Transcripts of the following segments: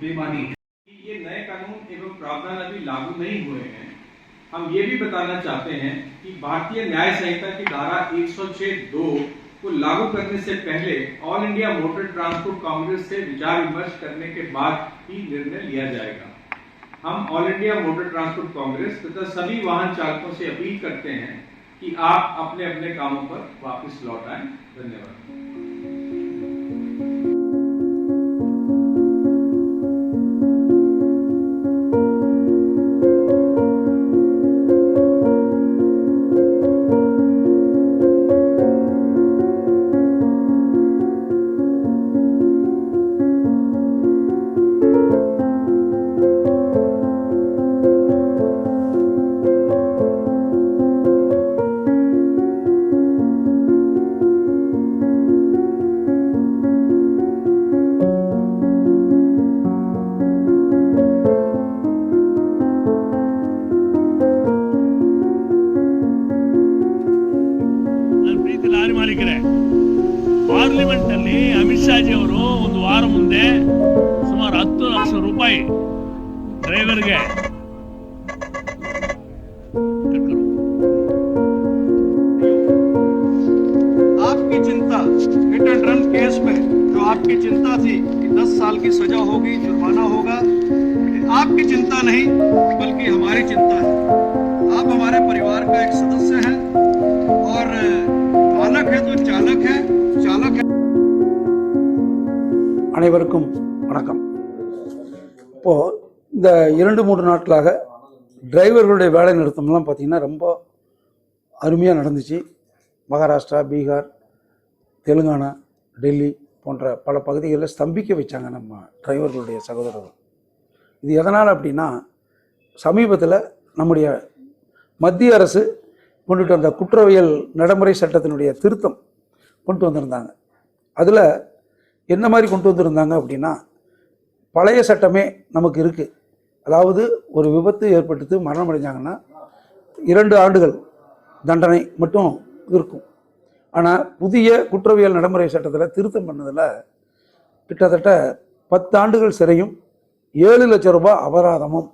बेमानी ये नए कानून एवं प्रावधान अभी लागू नहीं हुए हैं। हम ये भी बताना चाहते हैं कि भारतीय न्याय संहिता की धारा 106 दो को लागू करने से पहले all India motor transport Congress से विचार विमर्श करने के बाद ही निर्णय लिया जाएगा। हम all India motor transport Congress तथा सभी वाहन चालकों से अपील करते हैं कि आप अपने अपने कामों पर वापस लौट आए। धन्यवाद। ನಾನು ಪ್ರೀತಿ ಲಾರಿ ಮಾಲೀಕರೇ ಪಾರ್ಲಿಮೆಂಟ್ ಅಲ್ಲಿ ಅಮಿತ್ ಶಾಜಿ ಅವರು ಒಂದು ವಾರ ಮುಂದೆ ಸುಮಾರು ಹತ್ತು ಲಕ್ಷ ರೂಪಾಯಿ ಡ್ರೈವರ್ಗೆ आपकी चिंता हिट एंड रन केस में जो आपकी चिंता थी कि 10 साल की सजा होगी जुर्माना होगा ये आपकी चिंता नहीं बल्कि हमारी चिंता है आप हमारे परिवार का एक सदस्य हैं அனைவருக்கும் வணக்கம். இப்போது இந்த இரண்டு மூன்று நாட்களாக டிரைவர்களுடைய வேலை நிறுத்தம்லாம் பார்த்திங்கன்னா ரொம்ப அருமையாக நடந்துச்சு. மகாராஷ்டிரா பீகார் தெலுங்கானா டெல்லி போன்ற பல பகுதிகளில் ஸ்தம்பிக்க வச்சாங்க நம்ம டிரைவர்களுடைய சகோதரர்கள். இது எதனால் அப்படின்னா சமீபத்தில் நம்முடைய மத்திய அரசு கொண்டுட்டு வந்த குற்றவியல் நடைமுறை சட்டத்தினுடைய திருத்தம் கொண்டு வந்திருந்தாங்க. அதில் என்ன மாதிரி கொண்டு வந்திருந்தாங்க அப்படின்னா பழைய சட்டமே நமக்கு இருக்குது அதாவது ஒரு விபத்து ஏற்பட்டு மரணம் அடைஞ்சாங்கன்னா இரண்டு ஆண்டுகள் தண்டனை மட்டும் இருக்கும். ஆனால் புதிய குற்றவியல் நடைமுறை சட்டத்தில் திருத்தம் பண்ணதில் கிட்டத்தட்ட பத்து ஆண்டுகள் சிறையும் ஏழு லட்சம் ரூபாய் அபராதமும்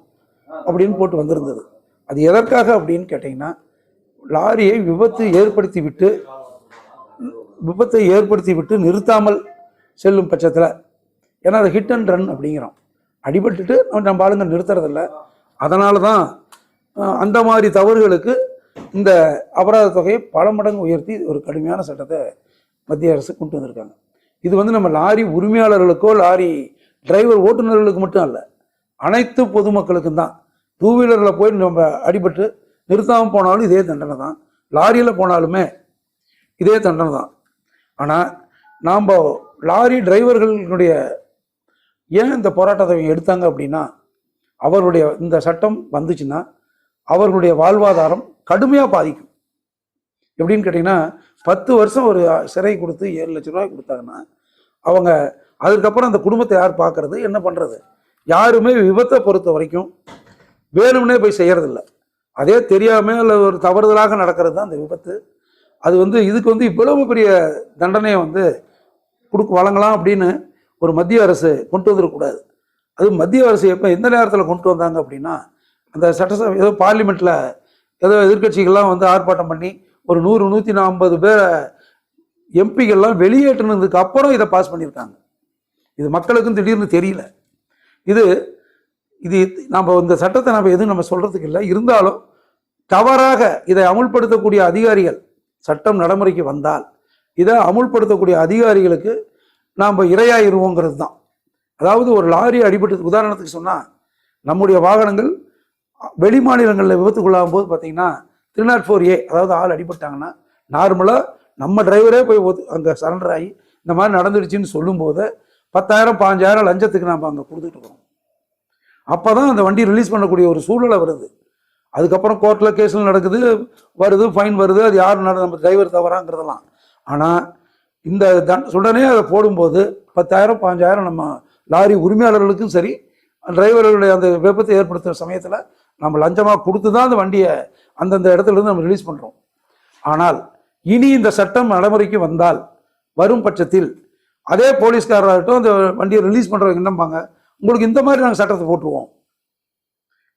அப்படின்னு போட்டு வந்திருந்தது. அது எதற்காக அப்படின்னு கேட்டிங்கன்னா லாரியை விபத்து ஏற்படுத்தி விட்டு விபத்தை ஏற்படுத்தி விட்டு நிறுத்தாமல் செல்லும் பட்சத்தில். ஏன்னா அது ஹிட் அண்ட் ரன் அப்படிங்கிறோம். அடிபட்டுட்டு நம்ம நம்ம ஆளுங்க நிறுத்துறதில்ல. அதனால தான் அந்த மாதிரி தவறுகளுக்கு இந்த அபராத தொகையை பல மடங்கு உயர்த்தி ஒரு கடுமையான சட்டத்தை மத்திய அரசு கொண்டு வந்திருக்காங்க. இது வந்து நம்ம லாரி உரிமையாளர்களுக்கோ லாரி டிரைவர் ஓட்டுநர்களுக்கு மட்டும் அல்ல அனைத்து பொதுமக்களுக்கும் தான். டூ வீலரில் போய் நம்ம அடிபட்டு நிறுத்தாமல் போனாலும் இதே தண்டனை தான். லாரியில் போனாலுமே இதே தண்டனை தான். ஆனால் நாம் லாரி டிரைவர்களுடைய ஏன் இந்த போராட்டத்தை எடுத்தாங்க அப்படின்னா அவருடைய இந்த சட்டம் வந்துச்சுன்னா அவர்களுடைய வாழ்வாதாரம் கடுமையாக பாதிக்கும். எப்படின்னு கேட்டிங்கன்னா பத்து வருஷம் ஒரு சிறை கொடுத்து ஏழு லட்ச ரூபாய் கொடுத்தாங்கன்னா அவங்க அதுக்கப்புறம் அந்த குடும்பத்தை யார் பார்க்கறது என்ன பண்ணுறது யாருமே விபத்தை பொறுத்த வரைக்கும் வேணும்னே போய் செய்கிறதில்ல அதே தெரியாமல் இல்லை ஒரு தவறுதலாக நடக்கிறது தான் அந்த விபத்து. அது வந்து இதுக்கு வந்து இவ்வளவு பெரிய தண்டனையை வந்து கொடுக்க வழங்கலாம் அப்படின்னு ஒரு மத்திய அரசு கொண்டு வந்துடக்கூடாது. அது மத்திய அரசு எப்போ எந்த நேரத்தில் கொண்டு வந்தாங்க அப்படின்னா அந்த சட்டசபை ஏதோ பார்லிமெண்ட்டில் ஏதோ எதிர்க்கட்சிகள்லாம் வந்து ஆர்ப்பாட்டம் பண்ணி ஒரு நூறு நூற்றி நாற்பது பேரை எம்பிகள்லாம் வெளியேற்றினதுக்கு அப்புறம் இதை பாஸ் பண்ணியிருக்காங்க. இது மக்களுக்கும் திடீர்னு தெரியல. இது இது நம்ம இந்த சட்டத்தை நம்ம எதுவும் நம்ம சொல்கிறதுக்கு இல்லை. இருந்தாலும் தவறாக இதை அமுல்படுத்தக்கூடிய அதிகாரிகள் சட்டம் நடைமுறைக்கு வந்தால் இதை அமுல்படுத்தக்கூடிய அதிகாரிகளுக்கு நாம் இரையாயிருவோங்கிறது தான் அதாவது ஒரு லாரி அடிபட்டு உதாரணத்துக்கு சொன்னால் நம்முடைய வாகனங்கள் வெளி மாநிலங்களில் விபத்துக்குள்ளாகும் போது பார்த்தீங்கன்னா த்ரீ நாட் ஃபோர் ஏ அதாவது ஆள் அடிபட்டாங்கன்னா நார்மலாக நம்ம டிரைவரே போய் அங்கே சரண்டர் ஆகி இந்த மாதிரி நடந்துடுச்சுன்னு சொல்லும்போது பத்தாயிரம் பாஞ்சாயிரம் லஞ்சத்துக்கு நாம் அங்கே கொடுத்துட்டு இருக்கோம் அப்போ தான் அந்த வண்டி ரிலீஸ் பண்ணக்கூடிய ஒரு சூழ்நிலை வருது. அதுக்கப்புறம் கோர்ட்டில் கேஸில் நடக்குது வருது ஃபைன் வருது அது யார் நட நம்ம டிரைவர் தவறாங்கிறதெல்லாம். ஆனால் இந்த தன் உடனே அதை போடும்போது பத்தாயிரம் பாஞ்சாயிரம் நம்ம லாரி உரிமையாளர்களுக்கும் சரி டிரைவர்களுடைய அந்த விபத்தை ஏற்படுத்துகிற சமயத்தில் நம்ம லஞ்சமாக கொடுத்து தான் அந்த வண்டியை அந்தந்த இடத்துல இருந்து நம்ம ரிலீஸ் பண்ணுறோம் ஆனால் இனி இந்த சட்டம் நடைமுறைக்கு வந்தால் வரும் பட்சத்தில் அதே போலீஸ்காரராகட்டும் அந்த வண்டியை ரிலீஸ் பண்ணுறவங்க என்னம்பாங்க உங்களுக்கு இந்த மாதிரி நாங்கள் சட்டத்தை போட்டுருவோம்.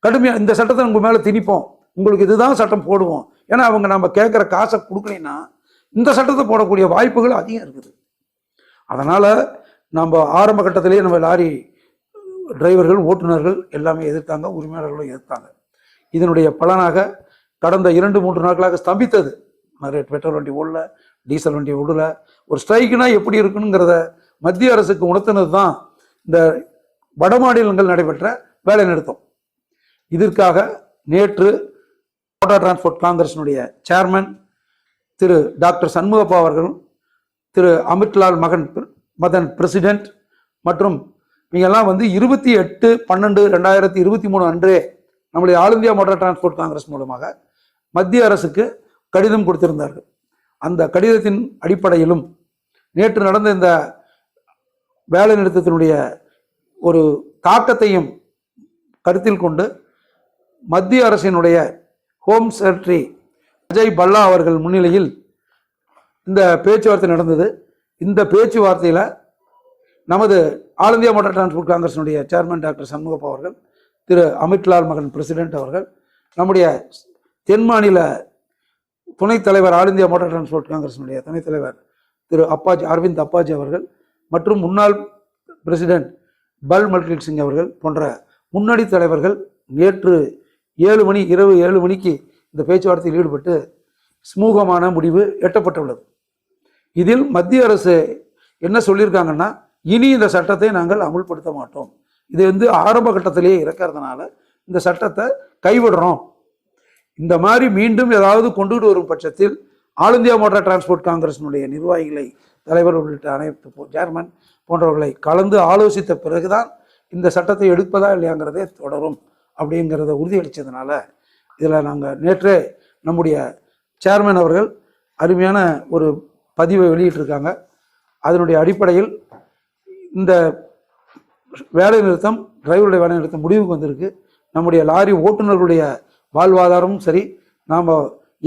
கடுமையாக இந்த சட்டத்தை உங்கள் மேலே திணிப்போம். உங்களுக்கு இதுதான் சட்டம் போடுவோம். ஏன்னா அவங்க நம்ம கேட்குற காசை கொடுக்கலைன்னா இந்த சட்டத்தை போடக்கூடிய வாய்ப்புகள் அதிகம் இருக்குது. அதனால் நம்ம ஆரம்ப கட்டத்திலேயே நம்ம லாரி டிரைவர்கள் ஓட்டுநர்கள் எல்லாமே எதிர்த்தாங்க உரிமையாளர்களும் எதிர்த்தாங்க. இதனுடைய பலனாக கடந்த இரண்டு மூன்று நாட்களாக ஸ்தம்பித்தது. நிறைய பெட்ரோல் வண்டி ஓடல டீசல் வண்டி ஓடல. ஒரு ஸ்ட்ரைக்குனா எப்படி இருக்குங்கிறத மத்திய அரசுக்கு உணர்த்தினது தான் இந்த வட மாநிலங்கள் நடைபெற்ற வேலை நிறுத்தம். இதற்காக நேற்று மோட்டார் டிரான்ஸ்போர்ட் காங்கிரஸினுடைய சேர்மன் திரு டாக்டர் சண்முகப்பா அவர்களும் திரு அமித்லால் மகன் மதன் பிரசிடென்ட் மற்றும் இவங்கெல்லாம் வந்து இருபத்தி எட்டு பன்னெண்டு ரெண்டாயிரத்தி இருபத்தி மூணு அன்றே நம்முடைய all India motor transport Congress மூலமாக மத்திய அரசுக்கு கடிதம் கொடுத்திருந்தார்கள். அந்த கடிதத்தின் அடிப்படையிலும் நேற்று நடந்த இந்த வேலை நிறுத்தத்தினுடைய ஒரு தாக்கத்தையும் கருத்தில் கொண்டு மத்திய அரசினுடைய ஹோம் செக்ரட்டரி அஜய் பல்லா அவர்கள் முன்னிலையில் இந்த பேச்சுவார்த்தை நடந்தது. இந்த பேச்சுவார்த்தையில் நமது ஆல் இந்தியா மோட்டார் டிரான்ஸ்போர்ட் காங்கிரஸினுடைய சேர்மன் டாக்டர் சண்முகப்பா அவர்கள் திரு அமித்லால் மகன் பிரசிடென்ட் அவர்கள் நம்முடைய தென் மாநில துணைத் தலைவர் ஆல் இந்தியா மோட்டார் டிரான்ஸ்போர்ட் காங்கிரஸினுடைய துணைத் தலைவர் திரு அப்பாஜி அரவிந்த் அப்பாஜி அவர்கள் மற்றும் முன்னாள் பிரசிடென்ட் பல் மல்கில் சிங் அவர்கள் போன்ற முன்னணி தலைவர்கள் நேற்று ஏழு மணி இரவு ஏழு மணிக்கு இந்த பேச்சுவார்த்தையில் ஈடுபட்டு சுமூகமான முடிவு எட்டப்பட்டுள்ளது. இதில் மத்திய அரசு என்ன சொல்லியிருக்காங்கன்னா இனி இந்த சட்டத்தை நாங்கள் அமுல்படுத்த மாட்டோம். இது வந்து ஆரம்ப கட்டத்திலேயே இருக்கிறதுனால இந்த சட்டத்தை கைவிடுறோம். இந்த மாதிரி மீண்டும் ஏதாவது கொண்டுகிட்டு வரும் பட்சத்தில் ஆல் இந்தியா மோட்டார் டிரான்ஸ்போர்ட் காங்கிரஸினுடைய நிர்வாகிகளை தலைவர் உள்ளிட்ட அனைத்து சேர்மன் போன்றவர்களை கலந்து ஆலோசித்த பிறகுதான் இந்த சட்டத்தை எடுப்பதா இல்லையாங்கிறதே தொடரும் அப்படிங்கிறத உறுதியளித்ததுனால இதில் நாங்கள் நேற்றே நம்முடைய சேர்மேன் அவர்கள் அருமையான ஒரு பதிவை வெளியிட்டிருக்காங்க. அதனுடைய அடிப்படையில் இந்த வேலைநிறுத்தம் டிரைவருடைய வேலைநிறுத்தம் முடிவுக்கு வந்திருக்கு. நம்முடைய லாரி ஓட்டுநர்களுடைய வாழ்வாதாரமும் சரி நாம்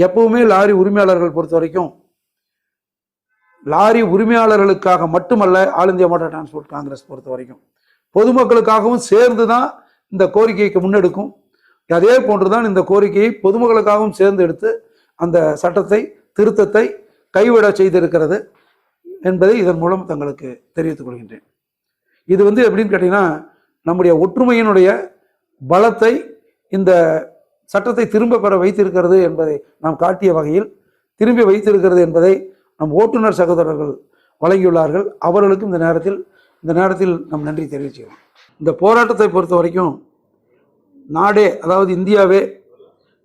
எப்பவுமே லாரி உரிமையாளர்கள் பொறுத்த வரைக்கும் லாரி உரிமையாளர்களுக்காக மட்டுமல்ல all India motor transport Congress பொறுத்த வரைக்கும். பொதுமக்களுக்காகவும் சேர்ந்து தான் இந்த கோரிக்கைக்கு முன்னெடுக்கும். அதே போன்றுதான் இந்த கோரிக்கையை பொதுமக்களுக்காகவும் சேர்ந்து எடுத்து அந்த சட்டத்தை திருத்தத்தை கைவிட செய்திருக்கிறது என்பதை இதன் மூலம் தங்களுக்கு தெரிவித்துக் கொள்கின்றேன். இது வந்து எப்படின்னு கேட்டீங்கன்னா நம்முடைய ஒற்றுமையினுடைய பலத்தை இந்த சட்டத்தை திரும்ப பெற வைத்திருக்கிறது என்பதை நாம் காட்டிய வகையில் திரும்பி வைத்திருக்கிறது என்பதை நம் ஓட்டுநர் சகோதரர்கள் வழங்கியுள்ளார்கள். அவர்களுக்கும் இந்த நேரத்தில் இந்த நேரத்தில் நம் நன்றி தெரிவிச்சுக்கிறோம். இந்த போராட்டத்தை பொறுத்த வரைக்கும் நாடே அதாவது இந்தியாவே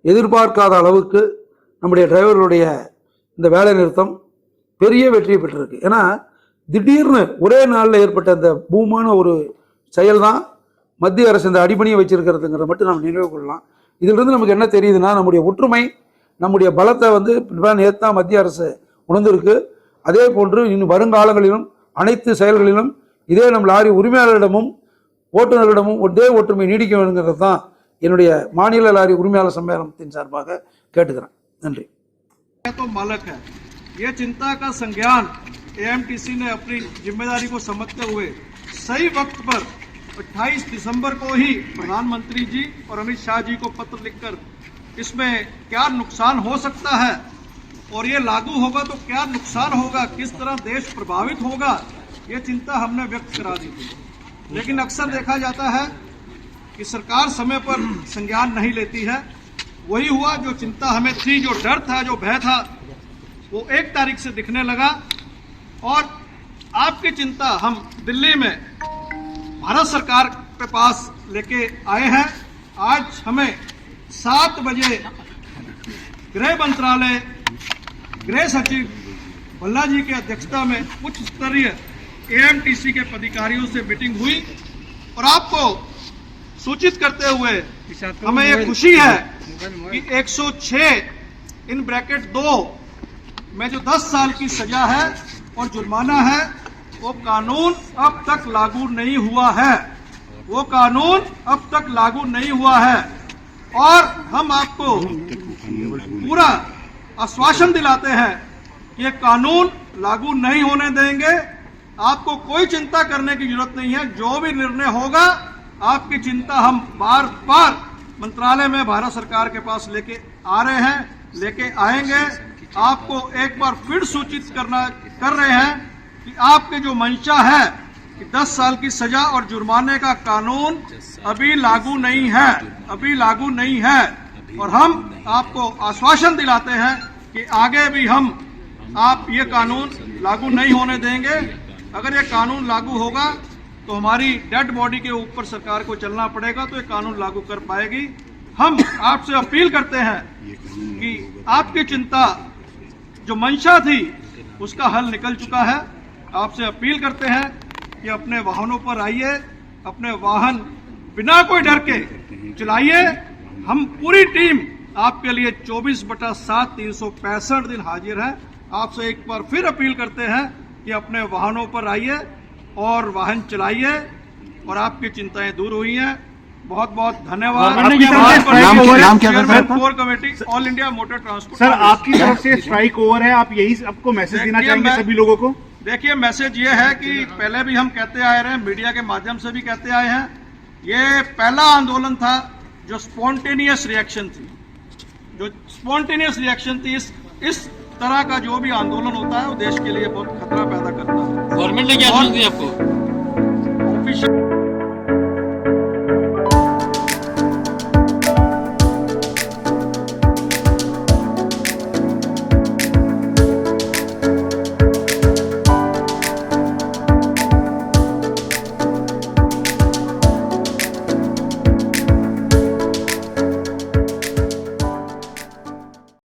எதிர்பார்க்காத அளவுக்கு நம்முடைய டிரைவர்களுடைய இந்த வேலை நிறுத்தம் பெரிய வெற்றியை பெற்றிருக்கு. ஏன்னா திடீர்னு ஒரே நாளில் ஏற்பட்ட இந்த பூமான ஒரு செயல் தான் மத்திய அரசு இந்த அடிபணியை வச்சிருக்கிறதுங்கிறத மட்டும் நம்ம நினைவு கொள்ளலாம். இதிலிருந்து நமக்கு என்ன தெரியுதுன்னா நம்முடைய ஒற்றுமை நம்முடைய பலத்தை வந்து நேற்று தான் மத்திய அரசு உணர்ந்திருக்கு. அதே போன்று இன்னும் வருங்காலங்களிலும் அனைத்து செயல்களிலும் இதே நம் லாரி உரிமையாளரிடமும் ஓட்டுநர்களிடமும் ஒரே ஒற்றுமை நீடிக்க வேணுங்கிறது தான் என்னுடைய மாநில லாரி உரிமையாளர் சம்மேளனத்தின் சார்பாக கேட்டுக்கிறேன் நன்றி है तो मालक है ये चिंता का संज्ञान एएमटीसी ने अपनी जिम्मेदारी को समझते हुए सही वक्त पर 28 दिसंबर को ही प्रधानमंत्री जी और अमित शाह जी को पत्र लिखकर इसमें क्या नुकसान हो सकता है और ये लागू होगा तो क्या नुकसान होगा किस तरह देश प्रभावित होगा ये चिंता हमने व्यक्त करा दी थी लेकिन अक्सर देखा जाता है कि सरकार समय पर संज्ञान नहीं लेती है। वही हुआ जो चिंता हमें थी, जो डर था, जो भय था, वो एक तारीख से दिखने लगा। और आपकी चिंता हम दिल्ली में भारत सरकार के पास लेके आए हैं। आज हमें सात बजे गृह मंत्रालय, गृह सचिव भल्ला जी की अध्यक्षता में उच्च स्तरीय एएमटीसी के अधिकारियों से मीटिंग हुई। और आपको सूचित करते हुए हमें ये खुशी है कि 106 इन ब्रैकेट दो में जो 10 साल की सजा है और जुर्माना है वो कानून अब तक लागू नहीं हुआ है। वो कानून अब तक लागू नहीं हुआ है। और हम आपको पूरा आश्वासन दिलाते हैं कि ये कानून लागू नहीं होने देंगे। आपको कोई चिंता करने की ज़रूरत नहीं है। जो भी निर्णय होगा आपकी चिंता हम बार बार मंत्रालय में भारत सरकार के पास लेके आ रहे हैं, लेके आएँगे। आपको एक बार फिर सूचित करना, कर रहे हैं कि आपके जो मंशा है कि 10 साल की सजा और जुर्माने का कानून अभी लागू नहीं है, अभी लागू नहीं है। और हम आपको आश्वासन दिलाते हैं कि आगे भी हम आप ये कानून लागू नहीं होने देंगे। अगर ये कानून लागू होगा तो हमारी डेड बॉडी के ऊपर सरकार को चलना पड़ेगा तो ये कानून लागू कर पाएगी। हम आपसे अपील करते हैं कि आपकी चिंता, जो मंशा थी, उसका हल निकल चुका है। आपसे अपील करते हैं कि अपने वाहनों पर आइए, अपने वाहन बिना कोई डर के चलाइए। हम पूरी टीम आपके लिए 24 बटा सात तीन सौ पैंसठ दिन हाजिर है। आपसे एक बार फिर अपील करते हैं कि अपने वाहनों पर आइए और वाहन चलाइए और आपकी चिंताएँ दूर हुई हैं। बहुत बहुत धन्यवाद है? Core committee all India motor transport sir? आपकी तरफ़ से स्ट्राइक ओवर है। आप यही आपको मैसेज देना देखिए, चाहेंगे सभी लोगों को? देखिए मैसेज ये है कि पहले भी हम कहते आए रहे मीडिया के माध्यम से भी कहते आए हैं। ये पहला आंदोलन था जो स्पॉन्टेनियस रिएक्शन थी। जो स्पॉन्टेनियस रिएक्शन थी इस इस तरह का जो भी आंदोलन होता है वो देश के लिए बहुत खतरा पैदा करता है। गवर्नमेंट ने क्या आपको? ऑफिशियल